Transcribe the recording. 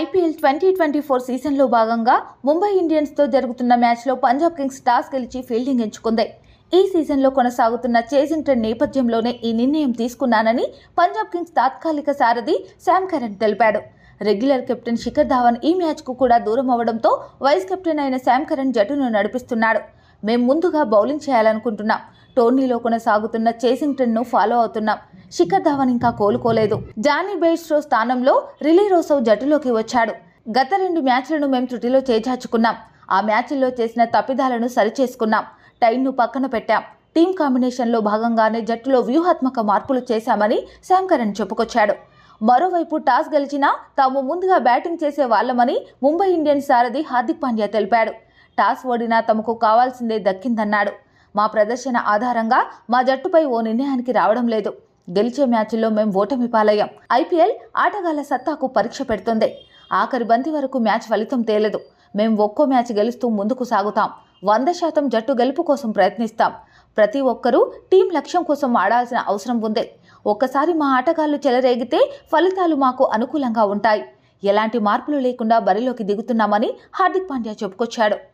IPL twenty twenty four సీజన్లో భాగంగా ముంబై ఇండియన్స్తో జరుగుతున్న మ్యాచ్లో పంజాబ్ కింగ్స్ టాస్ గెలిచి ఫీల్డింగ్ ఎంచుకుంది. ఈ సీజన్లో కొనసాగుతున్న చేసింగ్ ట్రెండ్ నేపథ్యంలోనే ఈ నిర్ణయం తీసుకున్నానని పంజాబ్ కింగ్స్ తాత్కాలిక సారథి శామ్ కరణ్ తెలిపాడు. రెగ్యులర్ కెప్టెన్ శిఖర్ ధావన్ ఈ మ్యాచ్కు కూడా దూరం అవడంతో వైస్ కెప్టెన్ అయిన శామ్ కరణ్ జట్టును నడిపిస్తున్నాడు. మేం ముందుగా బౌలింగ్ చేయాలనుకుంటున్నాం. టోర్నీలో కొనసాగుతున్న చేసింగ్ ట్రెండ్ను ఫాలో అవుతున్నాం. శిఖర్ ధావన్ ఇంకా కోలుకోలేదు. జానీ బెయిస్ట్రో స్థానంలో రిలీ రోసవ్ జట్టులోకి వచ్చాడు. గత రెండు మ్యాచ్లను మేము త్రుటిలో చేజార్చుకున్నాం. ఆ మ్యాచ్ల్లో చేసిన తప్పిదాలను సరిచేసుకున్నాం. టైంను పక్కన పెట్టాం. టీం కాంబినేషన్లో భాగంగానే జట్టులో వ్యూహాత్మక మార్పులు చేశామని శామ్ కరణ్ చెప్పుకొచ్చాడు. మరోవైపు టాస్ గెలిచినా తాము ముందుగా బ్యాటింగ్ చేసే వాళ్ళమని ముంబై ఇండియన్స్ సారథి హార్దిక్ పాండ్యా తెలిపాడు. టాస్ ఓడినా తమకు కావాల్సిందే దక్కిందన్నాడు. మా ప్రదర్శన ఆధారంగా మా జట్టుపై ఓ నిర్ణయానికి రావడం లేదు. గెలిచే మ్యాచ్ల్లో మేం ఓటమి పాలయ్యాం. ఐపీఎల్ ఆటగాళ్ళ సత్తాకు పరీక్ష పెడుతుంది. ఆఖరి బంతి వరకు మ్యాచ్ ఫలితం తేలదు. మేం ఒక్కో మ్యాచ్ గెలుస్తూ ముందుకు సాగుతాం. వంద శాతం జట్టు గెలుపు కోసం ప్రయత్నిస్తాం. ప్రతి ఒక్కరూ టీం లక్ష్యం కోసం ఆడాల్సిన అవసరం ఉంది. ఒక్కసారి మా ఆటగాళ్ళు చెలరేగితే ఫలితాలు మాకు అనుకూలంగా ఉంటాయి. ఎలాంటి మార్పులు లేకుండా బరిలోకి దిగుతున్నామని హార్దిక్ పాండ్యా చెప్పుకొచ్చాడు.